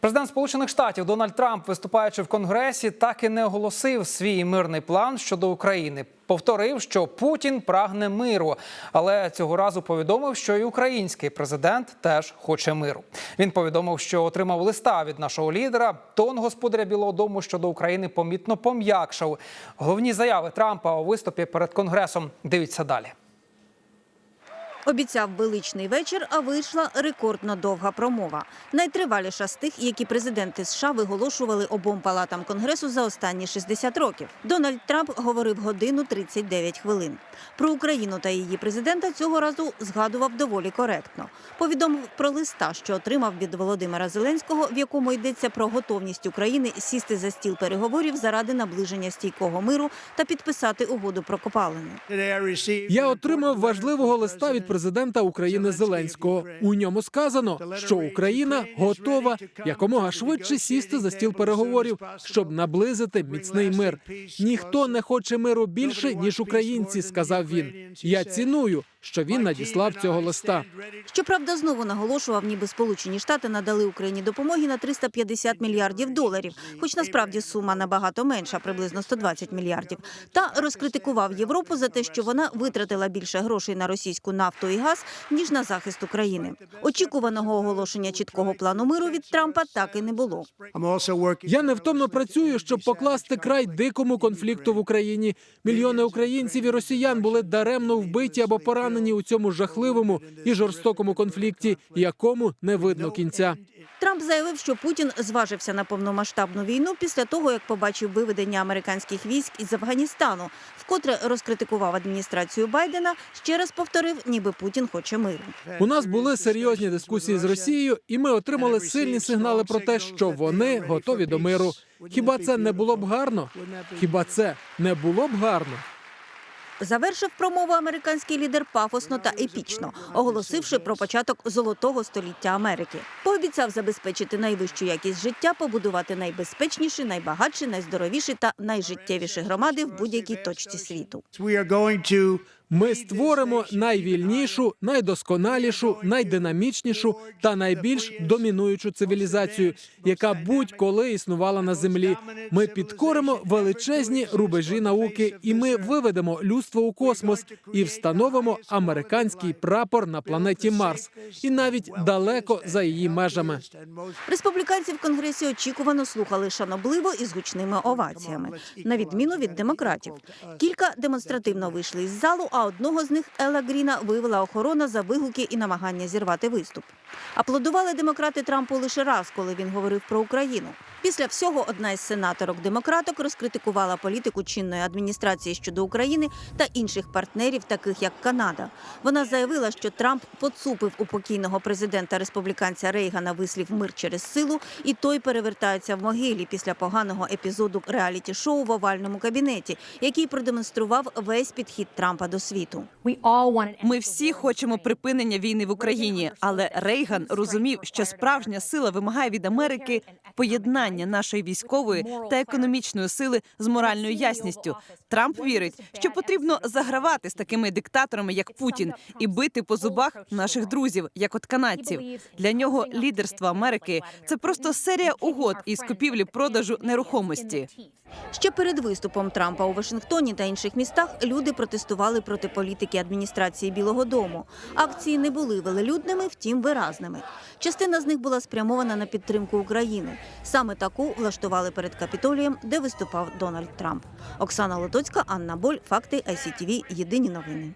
Президент Сполучених Штатів Дональд Трамп, виступаючи в Конгресі, так і не оголосив свій мирний план щодо України. Повторив, що Путін прагне миру, але цього разу повідомив, що і український президент теж хоче миру. Він повідомив, що отримав листа від нашого лідера. Тон господаря Білого Дому щодо України помітно пом'якшав. Головні заяви Трампа у виступі перед Конгресом. Дивіться далі. Обіцяв величний вечір, а вийшла рекордно довга промова. Найтриваліша з тих, які президенти США виголошували обом палатам конгресу за останні 60 років. Дональд Трамп говорив годину 39 хвилин. Про Україну та її президента цього разу згадував доволі коректно. Повідомив про листа, що отримав від Володимира Зеленського, в якому йдеться про готовність України сісти за стіл переговорів заради наближення стійкого миру та підписати угоду про копалини. Я отримав важливого листа від президента України Зеленського. У ньому сказано, що Україна готова якомога швидше сісти за стіл переговорів, щоб наблизити міцний мир. Ніхто не хоче миру більше ніж українці, сказав він. Я ціную, що він надіслав цього листа. Щоправда, знову наголошував, ніби Сполучені Штати надали Україні допомоги на 350 мільярдів доларів, хоч насправді сума набагато менша, приблизно 120 мільярдів. Та розкритикував Європу за те, що вона витратила більше грошей на російську нафту і газ ніж на захист України. Очікуваного оголошення чіткого плану миру від Трампа так і не було. Я невтомно працюю, щоб покласти край дикому конфлікту в Україні. Мільйони українців і росіян були даремно вбиті або поранені у цьому жахливому і жорстокому конфлікті, якому не видно кінця. Трамп заявив, що Путін зважився на повномасштабну війну після того, як побачив виведення американських військ із Афганістану, вкотре розкритикував адміністрацію Байдена. Ще раз повторив, ніби Путін хоче миру. У нас були серйозні дискусії з Росією, і ми отримали сильні сигнали про те, що вони готові до миру. Хіба це не було б гарно? Хіба це не було б гарно? Завершив промову американський лідер пафосно та епічно, оголосивши про початок золотого століття Америки. Пообіцяв забезпечити найвищу якість життя, побудувати найбезпечніші, найбагатші, найздоровіші та найжиттєвіші громади в будь-якій точці світу. Ми створимо найвільнішу, найдосконалішу, найдинамічнішу та найбільш домінуючу цивілізацію, яка будь-коли існувала на землі. Ми підкоримо величезні рубежі науки, і ми виведемо людство у космос і встановимо американський прапор на планеті Марс, і навіть далеко за її межами. Республіканці в конгресі очікувано слухали шанобливо і з гучними оваціями, на відміну від демократів. Кілька демонстративно вийшли із залу, а одного з них Елла Гріна вивела охорона за вигуки і намагання зірвати виступ. Аплодували демократи Трампу лише раз, коли він говорив про Україну. Після всього одна із сенаторок-демократок розкритикувала політику чинної адміністрації щодо України та інших партнерів, таких як Канада. Вона заявила, що Трамп поцупив у покійного президента республіканця Рейгана вислів мир через силу, і той перевертається в могилі після поганого епізоду реаліті-шоу в овальному кабінеті, який продемонстрував весь підхід Трампа до світу. Ми всі хочемо припинення війни в Україні, але Рейган розумів, що справжня сила вимагає від Америки поєднання нашої військової та економічної сили з моральною ясністю. Трамп вірить, що потрібно загравати з такими диктаторами, як Путін, і бити по зубах наших друзів, як от канадців. Для нього лідерство Америки це просто серія угод із купівлі-продажу нерухомості. Ще перед виступом Трампа у Вашингтоні та інших містах люди протестували проти політики адміністрації Білого Дому. Акції не були велелюдними, втім виразними. Частина з них була спрямована на підтримку України. Саме таку влаштували перед Капітолієм, де виступав Дональд Трамп. Оксана Лотоцька, Анна Боль, факти ICTV, Єдині новини.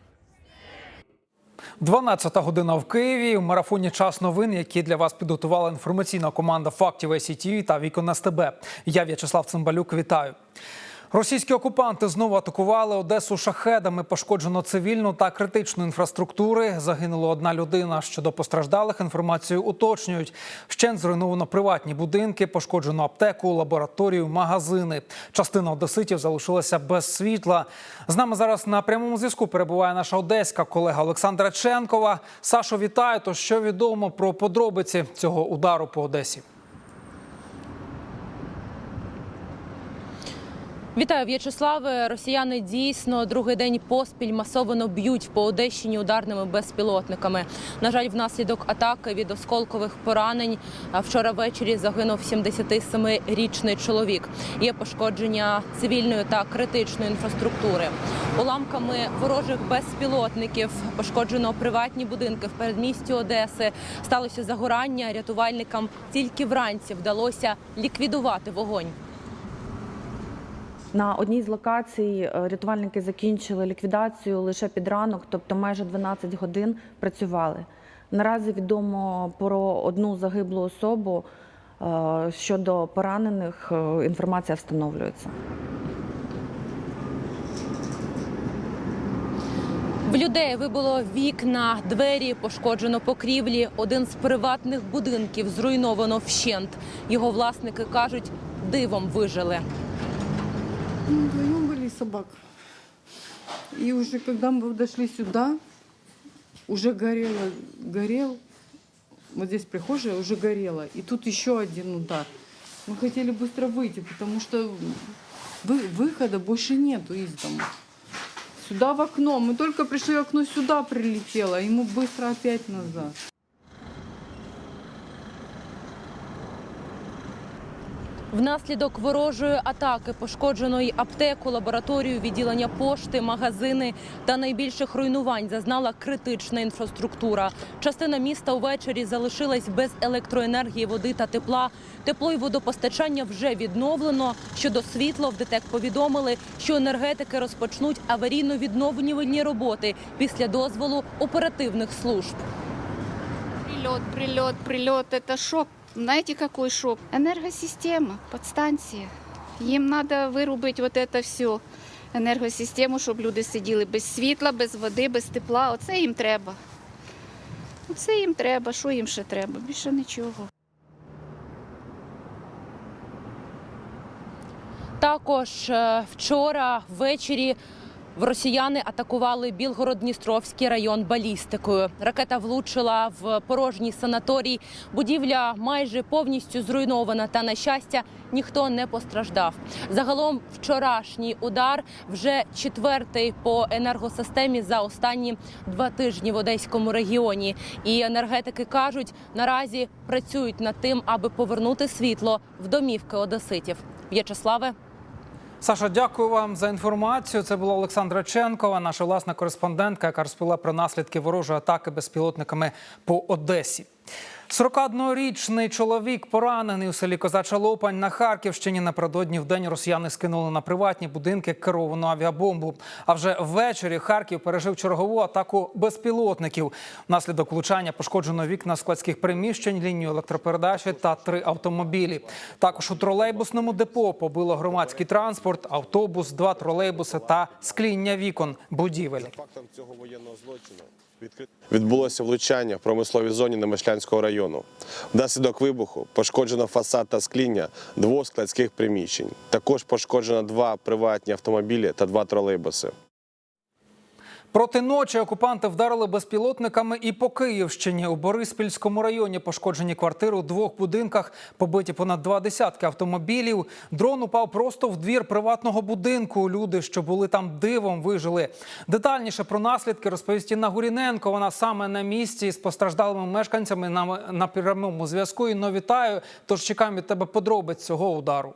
12 година в Києві. В марафоні час новин, які для вас підготувала інформаційна команда фактів ICTV та Вікон СТБ. Я В'ячеслав Цимбалюк. Вітаю. Російські окупанти знову атакували Одесу шахедами. Пошкоджено цивільну та критичну інфраструктури. Загинула одна людина. Щодо постраждалих інформацію уточнюють. Вщент зруйновано приватні будинки, пошкоджено аптеку, лабораторію, магазини. Частина одеситів залишилася без світла. З нами зараз на прямому зв'язку перебуває наша одеська колега Олександра Ченкова. Сашо, вітаю. То що відомо про подробиці цього удару по Одесі? Вітаю, В'ячеславе. Росіяни дійсно другий день поспіль масово б'ють по Одещині ударними безпілотниками. На жаль, внаслідок атаки від осколкових поранень вчора ввечері загинув 77-річний чоловік. Є пошкодження цивільної та критичної інфраструктури. Уламками ворожих безпілотників пошкоджено приватні будинки в передмісті Одеси. Сталося загорання. Рятувальникам тільки вранці вдалося ліквідувати вогонь. На одній з локацій е, рятувальники закінчили ліквідацію лише під ранок, тобто майже 12 годин працювали. Наразі відомо про одну загиблу особу. Е, Щодо поранених е, інформація встановлюється. В людей вибило вікна, двері, пошкоджено покрівлі. Один з приватних будинків зруйновано вщент. Його власники кажуть, дивом вижили. Мы вдвоем были собак. И уже когда мы дошли сюда, уже горело, горел, вот здесь прихожая уже горела. И тут еще один удар. Мы хотели быстро выйти, потому что вы- выхода больше нету из дома. Сюда в окно. Мы только пришли, окно сюда прилетело, и мы быстро опять назад. Внаслідок ворожої атаки пошкоджено й аптеку, лабораторію, відділення пошти, магазини та найбільших руйнувань зазнала критична інфраструктура. Частина міста увечері залишилась без електроенергії, води та тепла. Тепло й водопостачання вже відновлено. Щодо світла в ДТЕК повідомили, що енергетики розпочнуть аварійно-відновлювальні роботи після дозволу оперативних служб. Прилет, прилет, прилет, это шок. Знаете, какой шок? Энергосистема, подстанція. Їм треба вирубити вот это все, енергосистему, щоб люди сиділи без світла, без води, без тепла. Оце їм треба. Оце їм треба. Що їм ще треба? Більше нічого. Також е, вчора ввечері росіяни атакували Білгород-Дністровський район балістикою. Ракета влучила в порожній санаторій. Будівля майже повністю зруйнована. Та на щастя ніхто не постраждав. Загалом вчорашній удар вже четвертий по енергосистемі за останні два тижні в Одеському регіоні. І енергетики кажуть, наразі працюють над тим, аби повернути світло в домівки одеситів. В'ячеславе. Саша, дякую вам за інформацію. Це була Олександра Ченкова, наша власна кореспондентка, яка розповіла про наслідки ворожої атаки безпілотниками по Одесі. 41-річний чоловік поранений у селі Козача Лопань на Харківщині. Напередодні в день росіяни скинули на приватні будинки керовану авіабомбу. А вже ввечері Харків пережив чергову атаку безпілотників. Внаслідок влучання пошкоджено вікна складських приміщень, лінію електропередачі та три автомобілі. Також у тролейбусному депо побило громадський транспорт, автобус, два тролейбуси та скління вікон будівель. фактом цього воєнного злочину відбулося влучання в промисловій зоні Немишлянського району. Внаслідок вибуху пошкоджено фасад та скління двох складських приміщень. Також пошкоджено два приватні автомобілі та два тролейбуси. Проти ночі окупанти вдарили безпілотниками і по Київщині. У Бориспільському районі пошкоджені квартири у двох будинках, побиті понад два десятки автомобілів. Дрон упав просто в двір приватного будинку. Люди, що були там дивом, вижили. Детальніше про наслідки розповість Інна Гуріненко. Вона саме на місці з постраждалими мешканцями на, на прямому зв'язку. Інно, вітаю. Тож чекаємо від тебе подробиць цього удару.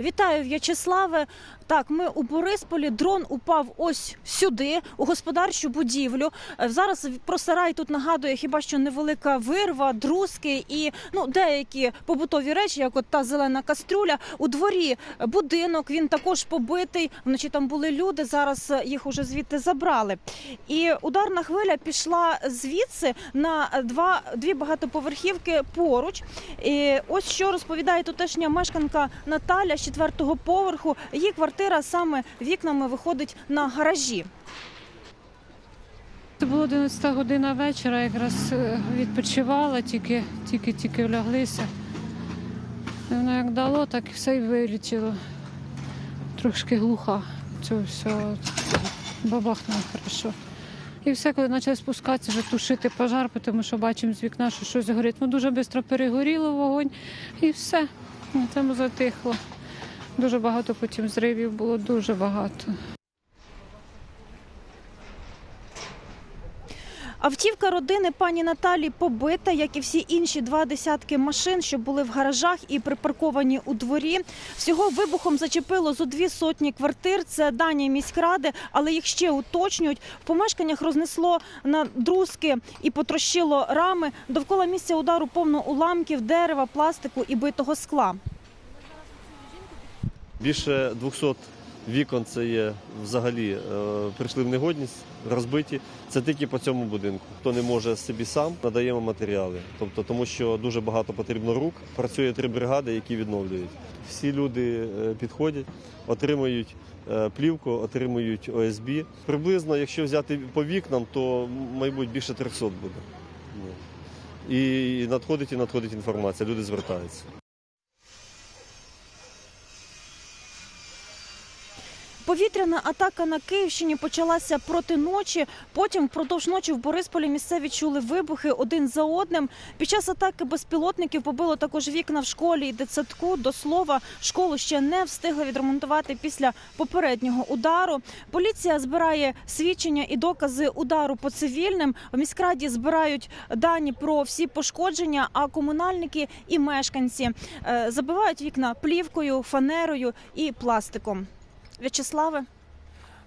Вітаю, В'ячеславе. Так, ми у Борисполі. Дрон упав ось сюди, у господарчу будівлю. Е, Зараз про сарай тут нагадує хіба що невелика вирва, друзки і ну деякі побутові речі, як от та зелена кастрюля. У дворі будинок. Він також побитий. Вночі там були люди. Зараз е, їх уже звідти забрали. І ударна хвиля пішла звідси на два дві багатоповерхівки поруч. І ось що розповідає тутешня мешканка Наталя з четвертого поверху. Її квартира саме вікнами виходить на гаражі. Це було 11 година вечора, якраз е, відпочивала, тільки, тільки, тільки вляглися. І Воно як дало, так і все й вилетіло. Трошки глуха. Цього всього бабахнуло хорошо. І все, коли почали спускатися, вже тушити пожар, тому що бачимо з вікна, що щось горить. Ну дуже швидко перегоріло вогонь і все. Ну, Там затихло. Дуже багато потім зривів було, дуже багато. Автівка родини пані Наталі побита, як і всі інші два десятки машин, що були в гаражах і припарковані у дворі. Всього вибухом зачепило зо дві сотні квартир. Це дані міськради, але їх ще уточнюють. В помешканнях рознесло на друзки і потрощило рами. Довкола місця удару повно уламків, дерева, пластику і битого скла. Більше 200 вікон це є взагалі е, прийшли в негодність, розбиті. Це тільки по цьому будинку. Хто не може собі сам, надаємо матеріали. Тобто, тому що дуже багато потрібно рук. Працює три бригади, які відновлюють. Всі люди е, підходять, отримують е, плівку, отримують ОСБ. Приблизно, якщо взяти по вікнам, то мабуть більше 300 буде. Ну. І надходить і надходить інформація. Люди звертаються. Повітряна атака на Київщині почалася проти ночі. Потім впродовж ночі в Борисполі місцеві чули вибухи один за одним. Під час атаки безпілотників побило також вікна в школі і дитсадку. До слова, школу ще не встигли відремонтувати після попереднього удару. Поліція збирає свідчення і докази удару по цивільним. В міськраді збирають дані про всі пошкодження. А комунальники і мешканці е, забивають вікна плівкою, фанерою і пластиком. В'ячеславе.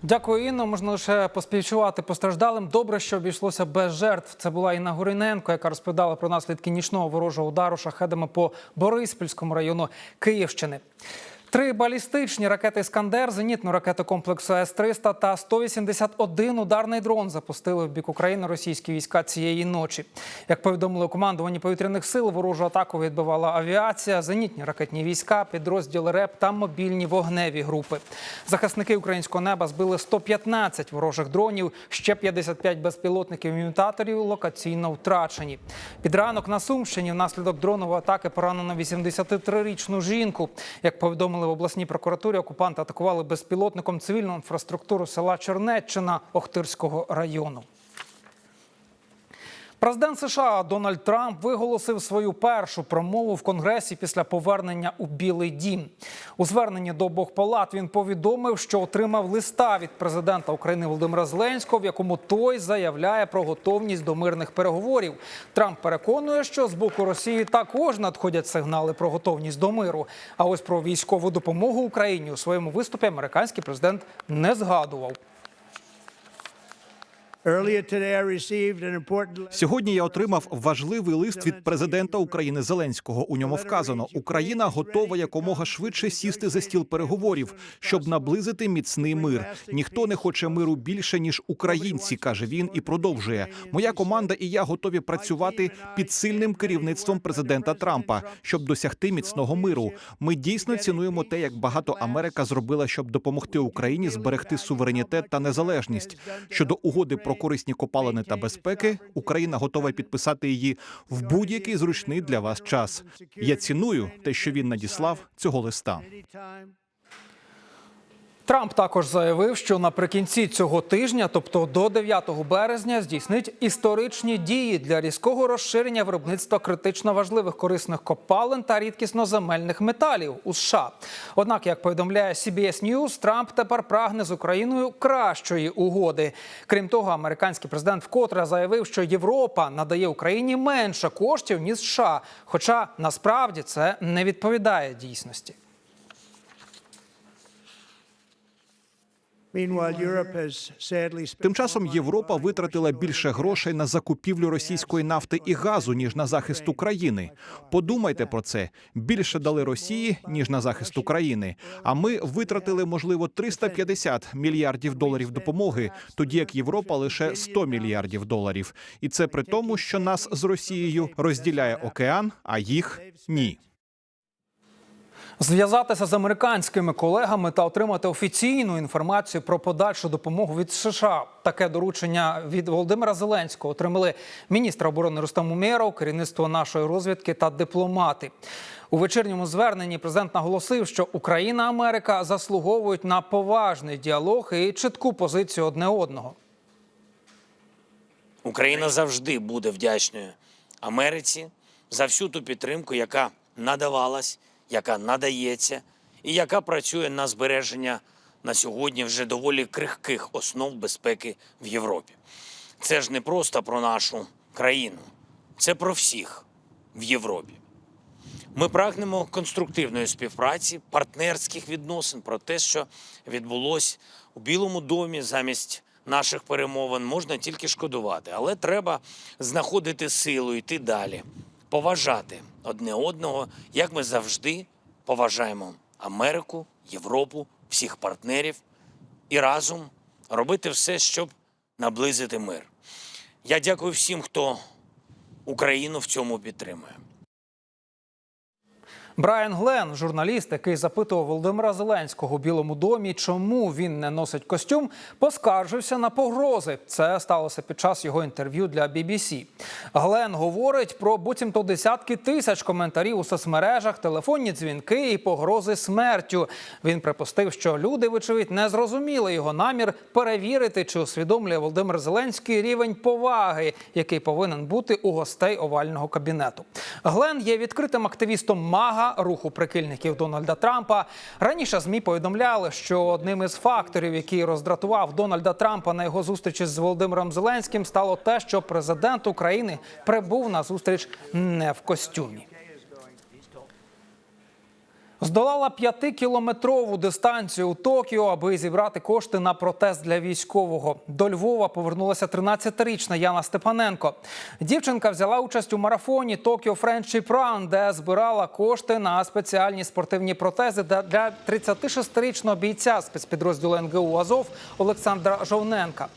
Дякую, Інно. Можна лише поспівчувати постраждалим. Добре, що обійшлося без жертв. Це була Інна Гориненко, яка розповідала про наслідки нічного ворожого удару шахедами по Бориспільському району Київщини. Три балістичні ракети Іскандер, зенітну ракету комплексу С-300 та 181 ударний дрон запустили в бік України російські війська цієї ночі. Як повідомили у командуванні повітряних сил, ворожу атаку відбивала авіація, зенітні ракетні війська, підрозділи РЕП та мобільні вогневі групи. Захисники українського неба збили 115 ворожих дронів, ще 55 безпілотників імітаторів локаційно втрачені. Під ранок на Сумщині внаслідок дронової атаки поранено 83-річну жінку. Як повідомили в обласній прокуратурі, окупанти атакували безпілотником цивільну інфраструктуру села Чернеччина Охтирського району. Президент США Дональд Трамп виголосив свою першу промову в Конгресі після повернення у Білий Дім. У зверненні до обох палат він повідомив, що отримав листа від президента України Володимира Зеленського, в якому той заявляє про готовність до мирних переговорів. Трамп переконує, що з боку Росії також надходять сигнали про готовність до миру. А ось про військову допомогу Україні у своєму виступі американський президент не згадував. Сьогодні я отримав важливий лист від президента України Зеленського. У ньому вказано, Україна готова якомога швидше сісти за стіл переговорів, щоб наблизити міцний мир. Ніхто не хоче миру більше ніж українці, каже він і продовжує. Моя команда і я готові працювати під сильним керівництвом президента Трампа, щоб досягти міцного миру. Ми дійсно цінуємо те, як багато Америка зробила, щоб допомогти Україні зберегти суверенітет та незалежність. Щодо угоди про корисні копалини та безпеки, Україна готова підписати її в будь-який зручний для вас час. Я ціную те, що він надіслав цього листа. Трамп також заявив, що наприкінці цього тижня, тобто до 9 березня, здійснить історичні дії для різкого розширення виробництва критично важливих корисних копалин та рідкісноземельних металів у США. Однак, як повідомляє CBS News, Трамп тепер прагне з Україною кращої угоди. Крім того, американський президент вкотре заявив, що Європа надає Україні менше коштів ніж США. Хоча насправді це не відповідає дійсності. Тим часом Європа витратила більше грошей на закупівлю російської нафти і газу ніж на захист України. Подумайте про це більше дали Росії ніж на захист України. А ми витратили можливо 350 мільярдів доларів допомоги, тоді як Європа лише 100 мільярдів доларів. І це при тому, що нас з Росією розділяє океан, а їх ні. Зв'язатися з американськими колегами та отримати офіційну інформацію про подальшу допомогу від США. Таке доручення від Володимира Зеленського отримали міністр оборони Рустам Умєров, керівництво нашої розвідки та дипломати. У вечірньому зверненні президент наголосив, що Україна Америка заслуговують на поважний діалог і чітку позицію одне одного. Україна завжди буде вдячною Америці за всю ту підтримку, яка надавалась яка надається і яка працює на збереження на сьогодні вже доволі крихких основ безпеки в Європі. Це ж не просто про нашу країну, це про всіх в Європі. Ми прагнемо конструктивної співпраці, партнерських відносин про те, що відбулось у Білому домі замість наших перемовин, можна тільки шкодувати, але треба знаходити силу, йти далі, поважати одне одного, як ми завжди поважаємо Америку, Європу, всіх партнерів і разом робити все, щоб наблизити мир. Я дякую всім, хто Україну в цьому підтримує. Брайан Глен, журналіст, який запитував Володимира Зеленського у Білому домі, чому він не носить костюм, поскаржився на погрози. Це сталося під час його інтерв'ю для BBC. Глен говорить про буцімто десятки тисяч коментарів у соцмережах, телефонні дзвінки і погрози смертю. Він припустив, що люди, вочевидь, не зрозуміли його намір перевірити, чи усвідомлює Володимир Зеленський рівень поваги, який повинен бути у гостей овального кабінету. Глен є відкритим активістом МАГА руху прихильників Дональда Трампа. Раніше змі повідомляли, що одним із факторів, який роздратував Дональда Трампа на його зустрічі з Володимиром Зеленським, стало те, що президент України прибув на зустріч не в костюмі. Здолала п'ятикілометрову дистанцію у Токіо, аби зібрати кошти на протез для військового. До Львова повернулася 13-річна Яна Степаненко. Дівчинка взяла участь у марафоні Токіо Friendship Run, де збирала кошти на спеціальні спортивні протези для 36-річного бійця спецпідрозділу НГУ Азов Олександра Жовненка.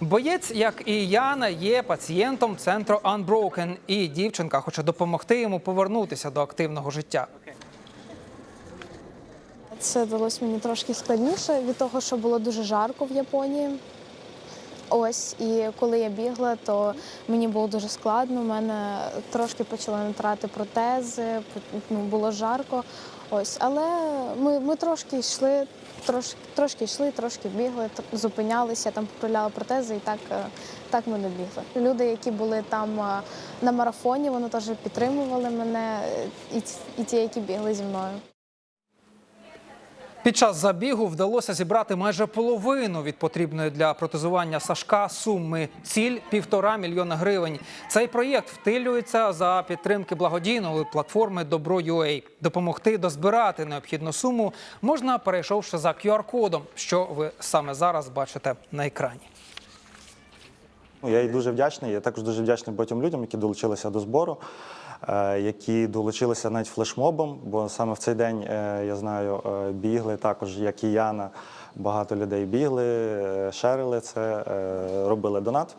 Боєць, як і Яна, є пацієнтом центру Unbroken, і дівчинка хоче допомогти йому повернутися до активного життя. Це далось мені трошки складніше від того, що було дуже жарко в Японії. Ось, і коли я бігла, то мені було дуже складно. У мене трошки почали натирати протези, ну, було жарко. Ось, але ми, ми трошки йшли, трошки, трошки йшли, трошки бігли, зупинялися, там поправляли протези, і так, е, так ми добігли. Люди, які були там е, на марафоні, вони теж підтримували мене, е, і, і ті, які бігли зі мною. Під час забігу вдалося зібрати майже половину від потрібної для протезування Сашка суми. Ціль півтора мільйона гривень. Цей проєкт втилюється за підтримки благодійної платформи Добро.UA. Допомогти дозбирати необхідну суму можна, перейшовши за QR-кодом, що ви саме зараз бачите на екрані. Ну, Я їй дуже вдячний. Я також дуже вдячний багатьом людям, які долучилися до збору, які долучилися навіть флешмобом, бо саме в цей день, е, я знаю, е, бігли також, як і Яна, багато людей бігли, е, шерили це, е, робили донат.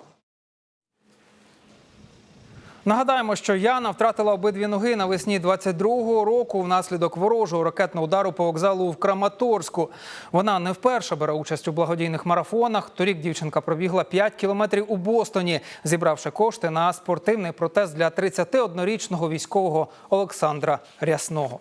Нагадаємо, що Яна втратила обидві ноги навесні 22-го року внаслідок ворожого ракетного удару по вокзалу в Краматорську. Вона не вперше бере участь у благодійних марафонах. Торік дівчинка пробігла 5 кілометрів у Бостоні, зібравши кошти на спортивний протез для 31-річного військового Олександра Рясного.